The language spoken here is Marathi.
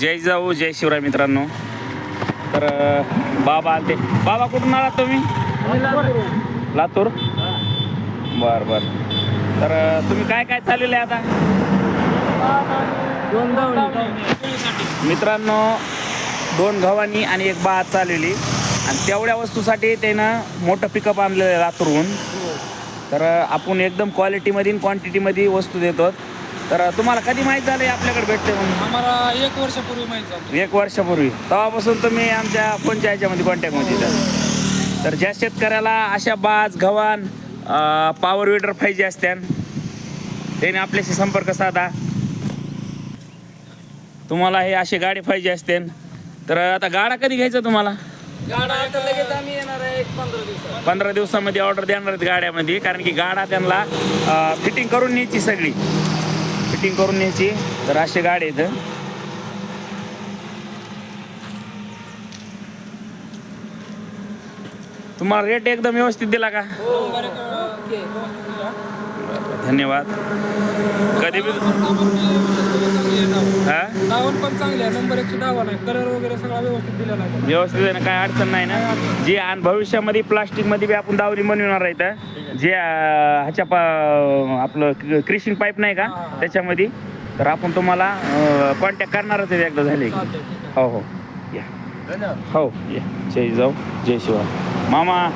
जय जाऊ जय शिवराय मित्रांनो. तर बाबा आलते. बाबा कुठून आलात तुम्ही? लातूर. बर बर. तर तुम्ही काय काय चाललेलं आहे आता? मित्रांनो दोन गव्हाणी आणि एक बा चाललेली. आणि तेवढ्या वस्तूसाठी त्यानं मोठं पिकअप आणलेलं आहे लातूरहून. तर आपण एकदम क्वालिटीमध्ये क्वांटिटीमध्ये वस्तू देतो तर तुम्हाला कधी माहीत झालं आपल्याकडे भेटते म्हणून? आम्हाला एक वर्षापूर्वी माहिती झालं. एक वर्षापूर्वी. तेव्हापासून तुम्ही आमच्या फोनच्या ह्याच्यामध्ये कॉन्टॅक्टमध्ये येतात तर ज्या शेतकऱ्याला अशा बाज गव्हाण पॉवर विडर पाहिजे असत्यान त्याने आपल्याशी संपर्क साधा. तुम्हाला हे अशी गाडी पाहिजे असते तर आता गाडा कधी घ्यायचा तुम्हाला? गाडा आता लगेच आम्ही येणार आहे एक पंधरा दिवसात. पंधरा दिवसामध्ये ऑर्डर देणार आहेत गाड्यामध्ये कारण की गाडा त्यांना फिटिंग करून न्यायची सगळी. फिटिंग करून न्यायची. तर अशी गाडी आहेत. तुम्हाला रेट एकदम व्यवस्थित दिला का? दिला. धन्यवाद. कधी हा? पण चांगले आहे. नंबर एकशे कलर वगैरे सगळा व्यवस्थित दिलेला आहे. व्यवस्थित आहे ना? काय अडचण नाही ना? जे आणि भविष्यामध्ये प्लास्टिकमध्ये बी आपण दावरी बनविणार आहे इथं. जे अं, ह्याच्या पा आपलं क्रिशिंग पाईप नाही का? त्याच्यामध्ये. तर आपण तुम्हाला कॉन्टॅक्ट करणारच आहे एकदा झाले की. चालतंय, ठीक आहे. हो हो. या. हो या. जय जाऊ. जय शिवा मामा.